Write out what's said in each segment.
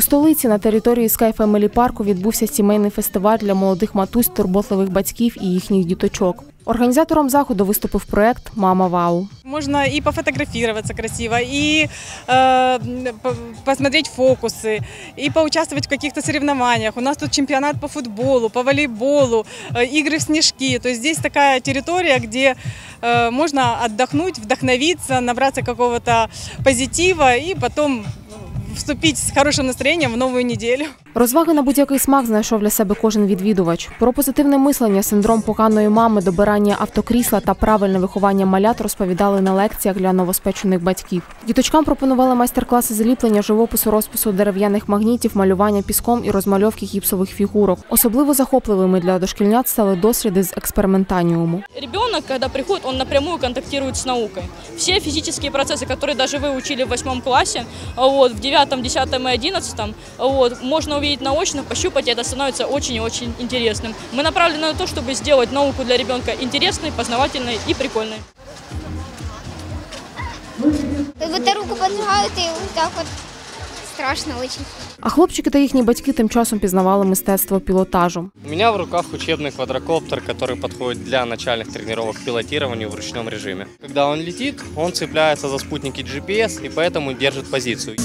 столиці на території Sky Family парку відбувся сімейний фестиваль для молодих матусь, турботливих батьків і їхніх діточок. Організатором заходу виступив проект Мама Вау. Можно и пофотографироваться красиво, и э, по- посмотреть фокусы, и поучаствовать в каких-то соревнованиях. У нас тут чемпионат по футболу, по волейболу, э, игры в снежки. То есть здесь такая территория, где э, можно отдохнуть, вдохновиться, набраться какого-то позитива и потом вступить с хорошим настроением в новую неделю. Розваги на будь-який смак знайшов для себе кожен відвідувач. Про позитивне мислення, синдром поканої мами, добирання автокрісла та правильне виховання малят розповідали на лекціях для новоспечених батьків. Діточкам пропонували майстер-класи зліплення, живопису, розпису дерев'яних магнітів, малювання піском і розмальовки гіпсових фігурок. Особливо захопливими для дошкільнят стали досліди з експериментаніуму. Ребенок, когда приходит, он напрямую контактирует с наукой. Все физические процессы, которые даже вы учили в восьмом классе, а вот, в девятом, десятом и одиннадцатом, а вот, можно увидеть наочно, пощупать, и это становится очень и очень интересным. Мы направлены на то, чтобы сделать науку для ребенка интересной, познавательной и прикольной. Вот руку поджигают и вот так вот страшно очень. А хлопчики та їхні батьки тим часом пізнавали мистецтво пілотажу. У меня в руках учебный квадрокоптер, который подходит для начальных тренировок пилотированию в ручном режиме. Когда он летит, он цепляется за спутники GPS и поэтому держит позицию.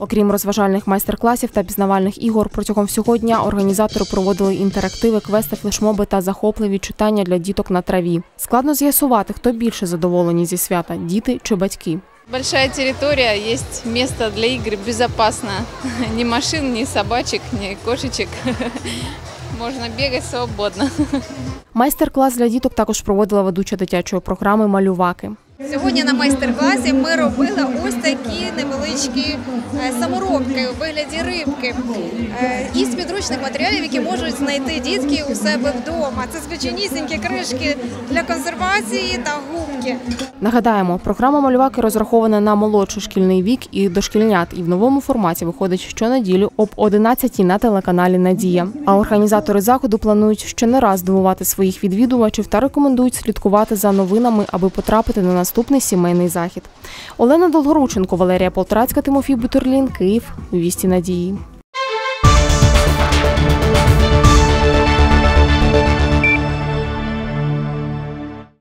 Окрім розважальних майстер-класів та пізнавальних ігор, протягом всього дня організатори проводили інтерактиви, квести, флешмоби та захопливі читання для діток на траві. Складно з'ясувати, хто більше задоволені зі свята діти чи батьки. Большая территория, есть место для игр, безопасно. Ни машин, ни собачек, ни кошечек. Можно бегать свободно. Майстер-клас для діток також проводила ведуча дитячої програми Малюваки. Сьогодні на майстер-класі ми робили ось такі е, саморобки у вигляді рибки е, із підручних матеріалів, які можуть знайти дітки у себе вдома. Це звичайнісінькі кришки для консервації та губки. Нагадаємо, програма Малюваки розрахована на молодший шкільний вік і дошкільнят, і в новому форматі виходить щонеділю об 11 на телеканалі Надія. А організатори заходу планують ще не раз здивувати своїх відвідувачів та рекомендують слідкувати за новинами, аби потрапити на наступний сімейний захід. Олена Долгорученко, Валерія Полтрацька, Тимофій Бутерлін, Київ. Вісті Надії.